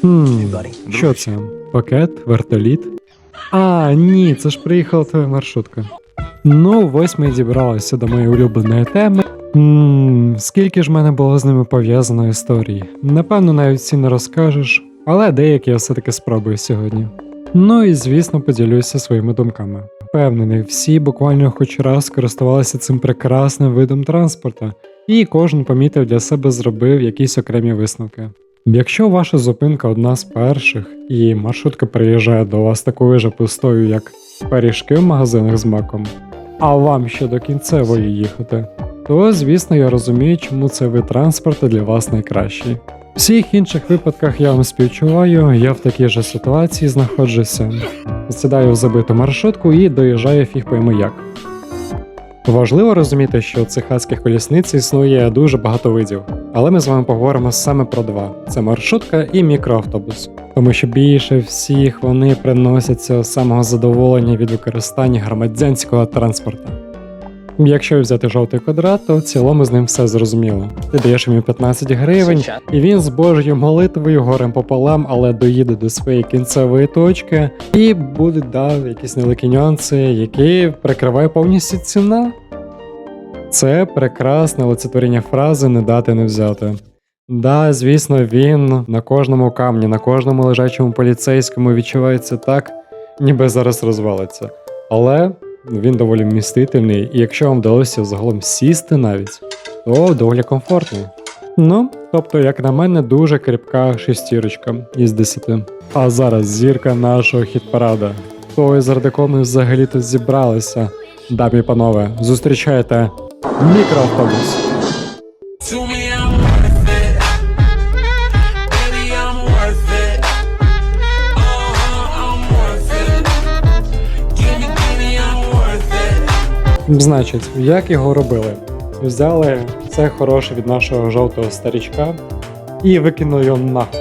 Хм, що це? Пакет, вертоліт? А, ні, це ж приїхала твоя маршрутка. Ну, ось ми дібралися до моєї улюбленої теми. Ммм, скільки ж в мене було з ними пов'язано історій. Напевно, навіть всі не розкажеш, але деякі я все-таки спробую сьогодні. Ну і звісно, поділюся своїми думками. Впевнений, всі буквально хоч раз користувалися цим прекрасним видом транспорту, і кожен помітив для себе зробив якісь окремі висновки. Якщо ваша зупинка одна з перших, і маршрутка приїжджає до вас такою же пустою, як пиріжки в магазинах з маком, а вам ще до кінцевої їхати, то звісно я розумію, чому цей вид транспорту для вас найкращий. В всіх інших випадках я вам співчуваю, я в такій же ситуації знаходжуся. Сідаю в забиту маршрутку і доїжджаю фіг пойми як. Важливо розуміти, що цих адських колісниць існує дуже багато видів, але ми з вами поговоримо саме про два: це маршрутка і мікроавтобус. Тому що більше всіх вони приносять цього самого задоволення від використання громадянського транспорту. Якщо взяти жовтий квадрат, то в цілому з ним все зрозуміло. Ти даєш йому 15 гривень, і він з Божою молитвою горем пополам, але доїде до своєї кінцевої точки, і будуть да, якісь невеликі нюанси, які прикриває повністю ціна. Це прекрасне олицетворення фрази не дати не взяти. Да, звісно, він на кожному камні, на кожному лежачому поліцейському відчувається так, ніби зараз розвалиться. Але він доволі вмістительний, і якщо вам вдалося загалом сісти навіть, то доволі комфортний. Ну, тобто, як на мене, дуже кріпка шестірочка із 10. А зараз зірка нашого хіт-парада. Той, заради кого ми взагалі тут зібралися. Дамі і панове, зустрічайте мікроавтобус. Значить, як його робили? Взяли все хороше від нашого жовтого старічка і викинули його нахуй.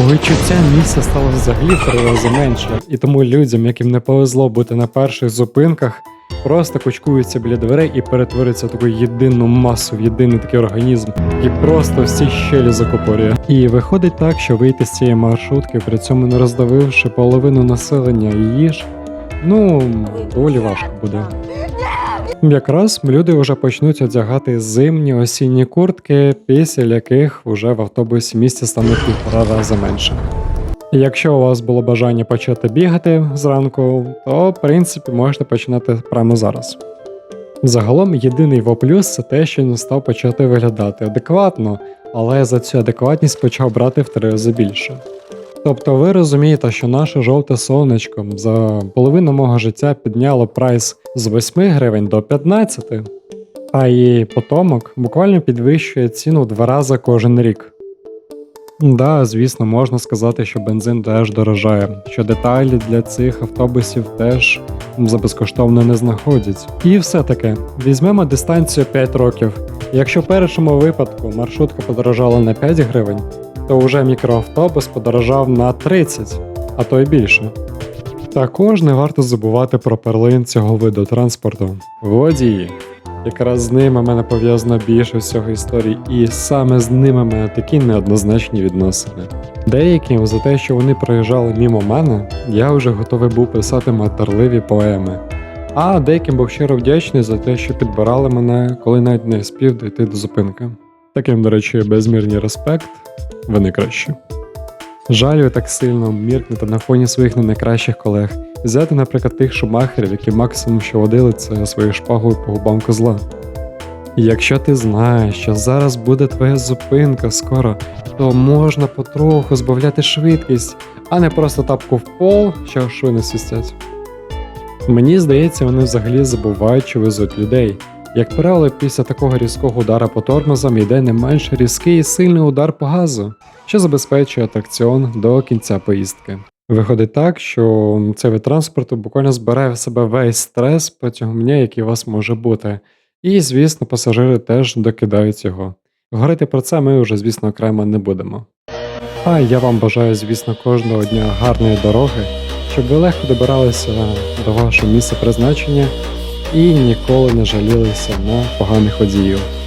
Відчуття місця стало взагалі в три рази менше, і тому людям, яким не повезло бути на перших зупинках, просто кучкуються біля дверей і перетворюються в таку єдину масу, в єдиний такий організм, який просто всі щелі закупорює. І виходить так, що вийти з цієї маршрутки, при цьому не роздавивши половину населення її ж, ну доволі важко буде. Якраз люди вже почнуть одягати зимні осінні куртки, після яких вже в автобусі місця стане півтора рази менше. Якщо у вас було бажання почати бігати зранку, то в принципі можете починати прямо зараз. Загалом єдиний його плюс це те, що він став почати виглядати адекватно, але за цю адекватність почав брати в три рази більше. Тобто ви розумієте, що наше жовте сонечко за половину мого життя підняло прайс з 8 гривень до 15, а її потомок буквально підвищує ціну в два рази кожен рік. Да, звісно, можна сказати, що бензин теж дорожає, що деталі для цих автобусів теж за безкоштовно не знаходять. І все таки, візьмемо дистанцію 5 років. Якщо в першому випадку маршрутка подорожала на 5 гривень, то вже мікроавтобус подорожав на 30, а то й більше. Також не варто забувати про перлин цього виду транспорту водії. Якраз з ними в мене пов'язано більше всього історій, і саме з ними мене такі неоднозначні відносини. Деяким за те, що вони проїжджали мімо мене, я вже готовий був писати матерливі поеми. А деяким був щиро вдячний за те, що підбирали мене, коли навіть не спів дійти до зупинки. Таким, до речі, безмірний респект, ви найкращі. Жаль, ви так сильно міркнете на фоні своїх не найкращих колег. Взяти, наприклад, тих шумахерів, які максимум що водили це своєю шпагою по губам козла. І Якщо ти знаєш, що зараз буде твоя зупинка скоро, то можна потроху збавляти швидкість, а не просто тапку в пол, що швини свистять. Мені здається, вони взагалі забувають, що везуть людей. Як правило, після такого різкого удара по тормозам йде не менш різкий і сильний удар по газу, що забезпечує атракціон до кінця поїздки. Виходить так, що цей вид транспорту буквально збирає в себе весь стрес протягом дня, який у вас може бути. І, звісно, пасажири теж докидають його. Говорити про це ми вже, звісно, окремо не будемо. А я вам бажаю, звісно, кожного дня гарної дороги, щоб ви легко добиралися до вашого місця призначення і ніколи не жалілися на поганих водіїв.